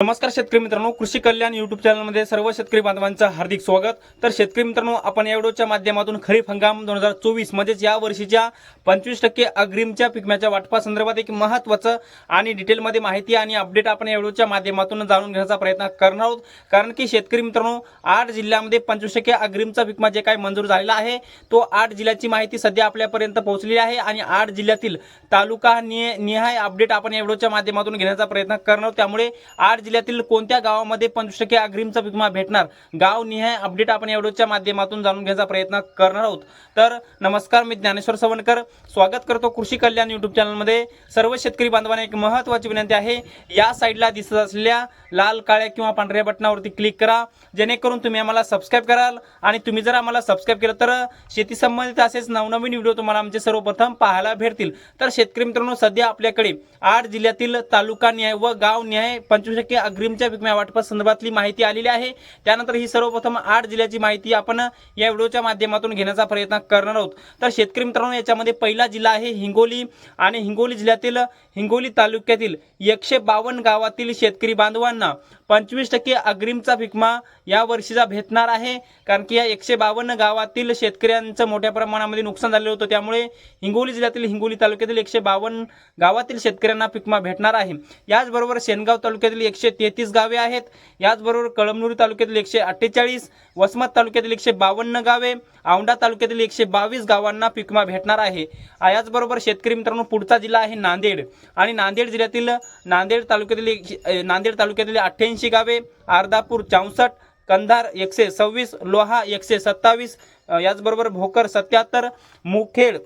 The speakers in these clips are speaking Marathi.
नमस्कार शेतकरी मित्रांनो कृषी कल्याण युट्यूब चॅनलमध्ये सर्व शेतकरी बांधवांचं हार्दिक स्वागत. तर शेतकरी मित्रांनो आपण या व्हिडिओच्या माध्यमातून खरीप हंगाम दोन हजार चोवीस म्हणजेच या वर्षीच्या पंचवीस टक्के अग्रिमच्या पिकम्याच्या वाटपासंदर्भात एक महत्त्वाचं आणि डिटेलमध्ये माहिती आणि अपडेट आपण या व्हिडिओच्या माध्यमातून जाणून घेण्याचा प्रयत्न करणार आहोत. कारण की शेतकरी मित्रांनो आठ जिल्ह्यामध्ये पंचवीस टक्के अग्रिमचा पिकमा जे काही मंजूर झालेला आहे तो आठ जिल्ह्याची माहिती सध्या आपल्यापर्यंत पोहोचलेली आहे आणि आठ जिल्ह्यातील तालुका निहाय अपडेट आपण या व्हिडिओच्या माध्यमातून घेण्याचा प्रयत्न करणार आहोत. त्यामुळे आठ जिल्ह्यातील कोणत्या गावामध्ये पंचवीस टक्के अग्रिमचा विमा भेटणार? गाव निहाय अपडेट आपण या माध्यमातून जाणून घ्यायचा प्रयत्न करणार आहोत. तर नमस्कार मी ज्ञानेश्वर सवणकर स्वागत करतो कृषी कल्याण युट्यूब चॅनलमध्ये सर्व शेतकरी बांधवांना एक महत्त्वाची विनंती आहे. या साईडला दिसत असलेल्या लाल काळ्या किंवा पांढऱ्या बटनावरती क्लिक करा. जेणेकरून तुम्ही आम्हाला सबस्क्राईब कराल आणि तुम्ही जर आम्हाला सबस्क्राईब केलं तर शेती संबंधित असेच नवनवीन व्हिडिओ तुम्हाला आमचे सर्वप्रथम पाहायला भेटतील. तर शेतकरी मित्रांनो सध्या आपल्याकडे आठ जिल्ह्यातील तालुका न्याय व गाव न्याय पंचवीस टक्के अग्रिमच्या पिकम्या वाटपा संदर्भातली माहिती आलेली आहे. त्यानंतर ही सर्वप्रथम आठ जिल्ह्याची माहिती आपण या व्हिडिओच्या माध्यमातून घेण्याचा प्रयत्न करणार आहोत. तर शेतकरी मित्रांनो याच्यामध्ये पहिला जिल्हा आहे हिंगोली आणि हिंगोली जिल्ह्यातील हिंगोली तालुक्यातील एकशे बावन्न गावातील शेतकरी बांधवांना पंचवीस टक्के अग्रिमचा पिकमा या वर्षीचा भेटणार आहे. कारण की या एकशे बावन्न गावातील शेतकऱ्यांचं मोठ्या प्रमाणामध्ये नुकसान झालेलं होतं. त्यामुळे हिंगोली जिल्ह्यातील हिंगोली तालुक्यातील एकशे बावन्न गावातील शेतकऱ्यांना पिकमा भेटणार आहे. याचबरोबर शेनगाव तालुक्यातील एकशे तेहतीस गावे आहेत. याचबरोबर कळमनुरी तालुक्यातील एकशे अठ्ठेचाळीस वसमत तालुक्यातील एकशे बावन्न गावे औंढा तालुक्यातील एकशे बावीस गावांना पिकमा भेटणार आहे. याचबरोबर शेतकरी मित्रांनो पुढचा जिल्हा आहे नांदेड. आणि नांदेड जिल्ह्यातील नांदेड तालुक्यातील नांदेड तालुक्यातील अठ्ठ्याऐंशी गावे अर्धापूर चौसष्ट कंधार एकशे सव्वीस लोहा एकशे सत्तावीस याचबरोबर भोकर सत्याहत्तर मुखेड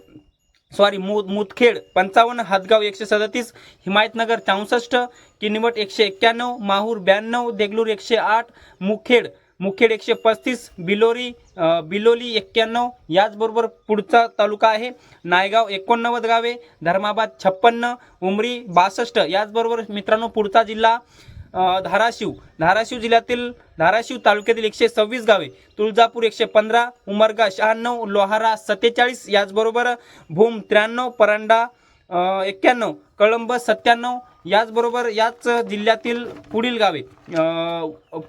सॉरी मु मुदखेड पंचावन्न हातगाव एकशे सदतीस हिमायतनगर चौसष्ट किनवट एकशे एक्क्याण्णव माहूर ब्याण्णव देगलूर एकशे आठ मुखेड मुखेड एकशे पस्तीस बिलोरी बिलोली एक्क्याण्णव याचबरोबर पुढचा तालुका आहे नायगाव एकोणनव्वद गावे धर्माबाद छप्पन्न उमरी बासष्ट. याचबरोबर मित्रांनो पुढचा जिल्हा धाराशिव. धाराशिव जिल्ह्यातील धाराशिव तालुक्यातील एकशे सव्वीस गावे. तुळजापूर एकशे पंधरा उमरगा शहाण्णव लोहारा सत्तेचाळीस याचबरोबर भूम त्र्याण्णव परांडा एक्क्याण्णव कळंब सत्त्याण्णव याचबरोबर याच जिल्ह्यातील पुढील गावे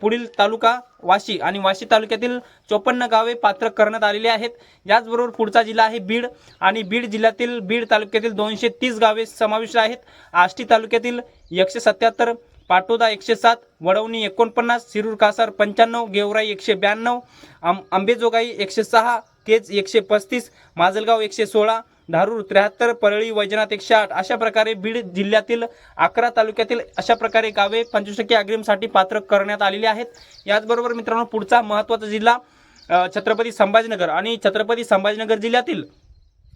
पुढील तालुका वाशी आणि वाशी तालुक्यातील चोपन्न गावे पात्र करण्यात आलेली आहेत. याचबरोबर पुढचा जिल्हा आहे बीड आणि बीड जिल्ह्यातील बीड तालुक्यातील दोनशे तीस गावे समाविष्ट आहेत. आष्टी तालुक्यातील एकशे सत्याहत्तर पाटोदा एकशे सात वडवणी एकोणपन्नास शिरूर कासार पंच्याण्णव गेवराई एकशे ब्याण्णव आं आंबेजोगाई एकशे सहा केज एकशे पस्तीस माजलगाव एकशे सोळा धारूर त्र्याहत्तर परळी वैजनाथ एकशे आठ अशा प्रकारे बीड जिल्ह्यातील अकरा तालुक्यातील अशा प्रकारे गावे पंचवीस टक्के अग्रिमसाठी पात्र करण्यात आलेली आहेत. याचबरोबर मित्रांनो पुढचा महत्त्वाचा जिल्हा छत्रपती संभाजीनगर आणि छत्रपती संभाजीनगर जिल्ह्यातील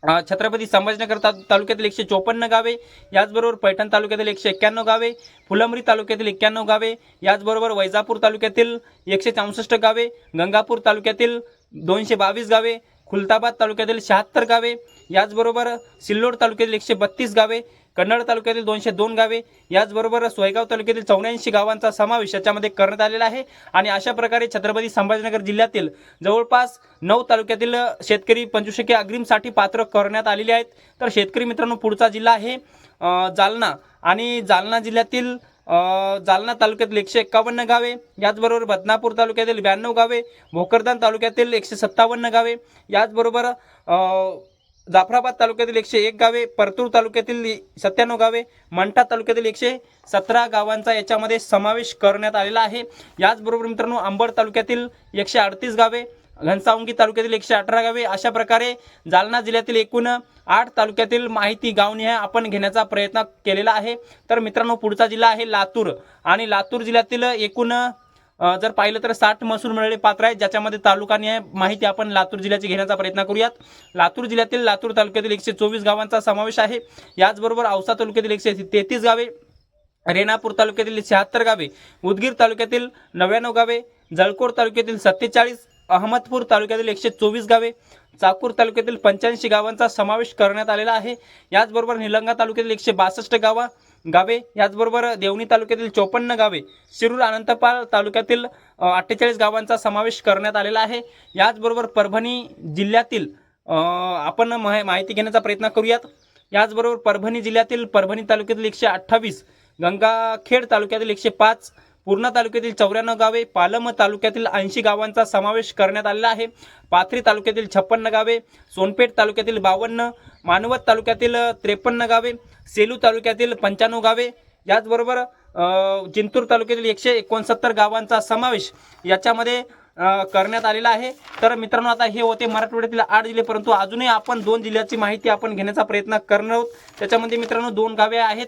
छत्रपती संभाजीनगर ता तालुक्यातील एकशे चोपन्न गावे याचबरोबर पैठण तालुक्यातील एकशे एक्क्याण्णव गावे फुलंब्री तालुक्यातील एक्क्याण्णव गावे याचबरोबर वैजापूर तालुक्यातील एकशे चौसष्ट गावे गंगापूर तालुक्यातील दोनशे बावीस गावे खुलताबाद तालुक्यातील शहात्तर गावे याचबरोबर सिल्लोड तालुक्यातील एकशे बत्तीस गावे कन्नड तालुक्यातील दोनशे दोन गावे याचबरोबर सोयगाव तालुक्यातील चौऱ्याऐंशी गावांचा समावेश याच्यामध्ये करण्यात आलेला आहे. आणि अशा प्रकारे छत्रपती संभाजीनगर जिल्ह्यातील जवळपास नऊ तालुक्यातील शेतकरी पंचुशके अग्रिमसाठी पात्र करण्यात आलेले आहेत. तर शेतकरी मित्रांनो पुढचा जिल्हा आहे जालना. आणि जालना जिल्ह्यातील जालना तालुक्यातील एकशे एक्कावन्न गावे याचबरोबर बदनापूर तालुक्यातील ब्याण्णव गावे भोकरदान तालुक्यातील एकशे सत्तावन्न गावे याचबरोबर जाफराबाद तालुक्यातील एकशे एक गावे परतूर तालुक्यातील सत्त्याण्णव गावे मंठा तालुक्यातील एकशे सतरा गावांचा याच्यामध्ये समावेश करण्यात आलेला आहे. याचबरोबर मित्रांनो अंबड तालुक्यातील एकशे अडतीस गावे घनसावंगी तालुक्यातील एकशे अठरा गावे अशा प्रकारे जालना जिल्ह्यातील एकूण आठ तालुक्यातील माहिती गावनिहाय आपण घेण्याचा प्रयत्न केलेला आहे. तर मित्रांनो पुढचा जिल्हा आहे लातूर आणि लातूर जिल्ह्यातील एकूण जर पाहिलं तर साठ महसूल मिळाले पात्र आहेत ज्याच्यामध्ये तालुकानिहाय माहिती आपण लातूर जिल्ह्याची घेण्याचा प्रयत्न करूयात. लातूर जिल्ह्यातील लातूर तालुक्यातील एकशे चोवीस गावांचा समावेश आहे. याचबरोबर औसा तालुक्यातील एकशे तेहतीस गावे रेणापूर तालुक्यातील शहात्तर गावे उदगीर तालुक्यातील नव्याण्णव गावे जळकोट तालुक्यातील सत्तेचाळीस अहमदपूर तालुक्यातील एकशे चोवीस गावे चाकूर तालुक्यातील पंच्याऐंशी गावांचा समावेश करण्यात आलेला आहे. याचबरोबर निलंगा तालुक्यातील एकशे बासष्ट गावा गावे याचबरोबर देवणी तालुक्यातील चोपन्न गावे शिरूर अनंतपाल तालुक्यातील अठ्ठेचाळीस गावांचा समावेश करण्यात आलेला आहे. याचबरोबर परभणी जिल्ह्यातील आपण माहि- माहिती घेण्याचा प्रयत्न करूयात. याचबरोबर परभणी जिल्ह्यातील परभणी तालुक्यातील एकशे अठ्ठावीस गंगाखेड तालुक्यातील एकशे पाच पूर्णा तालुक्यातील चौऱ्याण्णव गावे पालम तालुक्यातील ऐंशी गावांचा समावेश करण्यात आलेला आहे. पाथरी तालुक्यातील छप्पन्न गावे सोनपेठ तालुक्यातील बावन्न मानवत तालुक्यातील त्रेपन्न गावे सेलू तालुक्यातील पंच्याण्णव गावे याचबरोबर जिंतूर तालुक्यातील एकशे एकोणसत्तर गावांचा समावेश. याच्यामध्ये करण्यात आलेला आहे. तर मित्रांनो आता हे होते मराठवाड्यातील आठ जिल्हे परंतु अजूनही आपण दोन जिल्ह्याची माहिती आपण घेण्याचा प्रयत्न करणार आहोत. त्याच्यामध्ये मित्रांनो दोन गावे आहेत.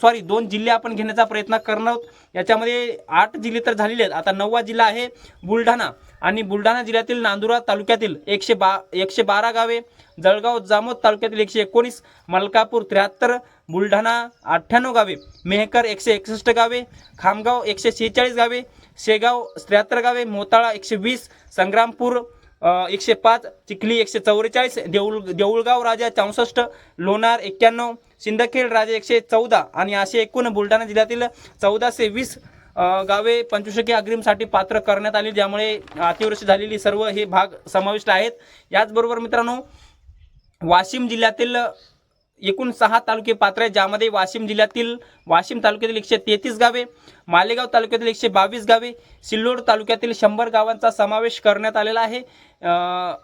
सॉरी दोन जिल्हे आपण घेण्याचा प्रयत्न करणार आहोत. याच्यामध्ये आठ जिल्हे तर झालेले आहेत. आता नववा जिल्हा आहे बुलढाणा. आणि बुलढाणा जिल्ह्यातील नांदुरा तालुक्यातील एकशे बा एकशे बारा गावे जळगाव जामोद तालुक्यातील एकशे एकोणीस मलकापूर त्र्याहत्तर बुलढाणा अठ्ठ्याण्णव गावे मेहकर एकशे एकसष्ट गावे खामगाव एकशे शेहेचाळीस गावे शेगाव त्र्याहत्तर गावे मोताळा एकशे वीस संग्रामपूर एकशे पाच चिखली एकशे चौवेचाळीस देऊळ देऊळगाव राजा चौसष्ट लोणार एक्क्याण्णव सिंदखेड राजा एकशे चौदा आणि असे एकूण बुलढाणा जिल्ह्यातील चौदाशे वीस गावे पंचवीस टक्के अग्रिमसाठी पात्र करण्यात आली ज्यामुळे अतिवृष्टी झालेली सर्व हे भाग समाविष्ट आहेत. याचबरोबर मित्रांनो वाशिम जिल्ह्यातील एकूण सहा तालुके पात्र आहेत ज्यामध्ये वाशिम जिल्ह्यातील वाशिम तालुक्यातील एकशे तेहतीस गावे मालेगाव तालुक्यातील एकशे बावीस गावे सिल्लोड तालुक्यातील शंभर गावांचा समावेश करण्यात आलेला आहे.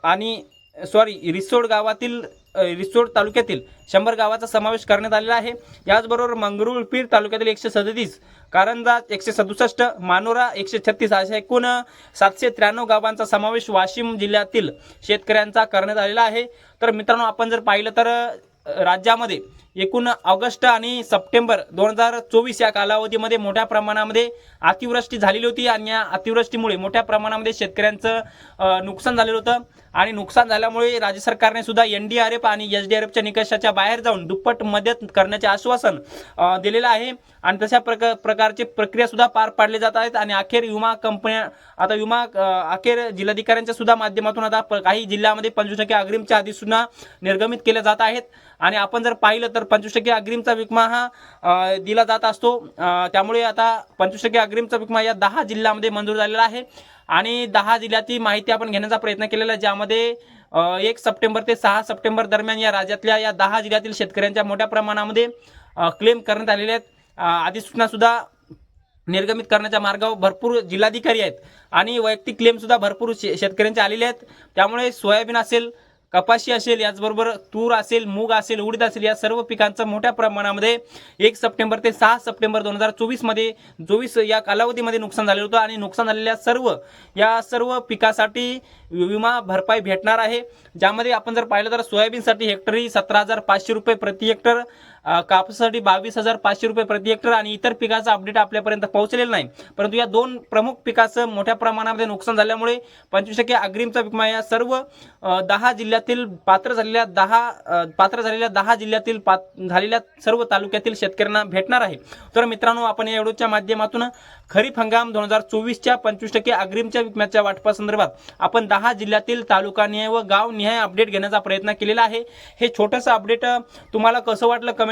आणि सॉरी रिसोड गावातील रिसोड तालुक्यातील शंभर गावाचा समावेश करण्यात आलेला आहे. याचबरोबर मंगरुळपीर तालुक्यातील एकशे सदतीस कारंजा एकशे सदुसष्ट मानोरा एकशे छत्तीस अशा एकूण सातशे त्र्याण्णव गावांचा समावेश वाशिम जिल्ह्यातील शेतकऱ्यांचा करण्यात आलेला आहे. तर मित्रांनो आपण जर पाहिलं तर राज्यामध्ये एकूण ऑगस्ट आणि सप्टेंबर दोन हजार चोवीस या कालावधीमध्ये मोठ्या प्रमाणामध्ये अतिवृष्टी झालेली होती आणि या अतिवृष्टीमुळे मोठ्या प्रमाणामध्ये शेतकऱ्यांचं नुकसान झालेलं होतं. आणि नुकसान झाल्यामुळे राज्य सरकारने सुद्धा एन डी आर एफ आणि एस डी आर एफच्या निकषाच्या बाहेर जाऊन दुप्पट मदत करण्याचे आश्वासन दिलेलं आहे. आणि तशा प्रक प्रकारची प्रक्रिया सुद्धा पार पाडले जात आहेत आणि अखेर विमा कंपन्या आता विमा अखेर जिल्हाधिकाऱ्यांच्या सुद्धा माध्यमातून आता प- काही जिल्ह्यामध्ये पंचवीस टक्के अग्रिमच्या आधी सुद्धा निर्गमित केल्या जात आहेत. आणि आपण जर पाहिलं तर पंचवीस टक्के अग्रिमचा विमा हा दिला जात असतो. त्यामुळे आता पंचवीस टक्के अग्रिमचा विमा या दहा जिल्ह्यामध्ये मंजूर झालेला आहे. आणि दहा जिल्ह्याची माहिती आपण घेण्याचा प्रयत्न केलेला आहे ज्यामध्ये एक सप्टेंबर ते सहा सप्टेंबर दरम्यान या राज्यातल्या या दहा जिल्ह्यातील शेतकऱ्यांच्या मोठ्या प्रमाणामध्ये क्लेम करण्यात आलेले आहेत. अधिसूचनासुद्धा निर्गमित करण्याच्या मार्गावर भरपूर जिल्हाधिकारी आहेत आणि वैयक्तिक क्लेमसुद्धा भरपूर शे शेतकऱ्यांचे आलेले आहेत. त्यामुळे सोयाबीन असेल कपाशी असेल याचबरोबर तूर असेल मूग असेल उडीद असेल या सर्व पिकांचं मोठ्या प्रमाणामध्ये एक सप्टेंबर ते सहा सप्टेंबर दोन हजार चोवीसमध्ये चोवीस या कालावधीमध्ये नुकसान झालेलं होतं आणि नुकसान झालेल्या सर्व या सर्व पिकासाठी विमा भरपाई भेटणार आहे. ज्यामध्ये आपण जर पाहिलं तर सोयाबीनसाठी हेक्टरी सतरा हजार पाचशे रुपये प्रति हेक्टर कापसासाठी बावीस हजार पाचशे रुपये प्रति हेक्टर आणि इतर पिकाचं अपडेट आपल्यापर्यंत पोहोचलेलं नाही. परंतु या दोन प्रमुख पिकाचं मोठ्या प्रमाणामध्ये नुकसान झाल्यामुळे पंचवीस टक्के अग्रिमचा विमा या सर्व दहा जिल्ह्यातील पात्र झालेल्या दहा पात्र झालेल्या दहा जिल्ह्यातील पात झालेल्या सर्व तालुक्यातील शेतकऱ्यांना भेटणार आहे. तर मित्रांनो आपण या व्हिडिओच्या माध्यमातून खरीप हंगाम दोन हजार चोवीसच्या पंचवीस टक्के अग्रिमच्या विम्याच्या वाटपासंदर्भात आपण दहा जिल्ह्यातील तालुकानिहाय व गावनिहाय अपडेट घेण्याचा प्रयत्न केलेला आहे. हे छोटंसं अपडेट तुम्हाला कसं वाटलं कमेंट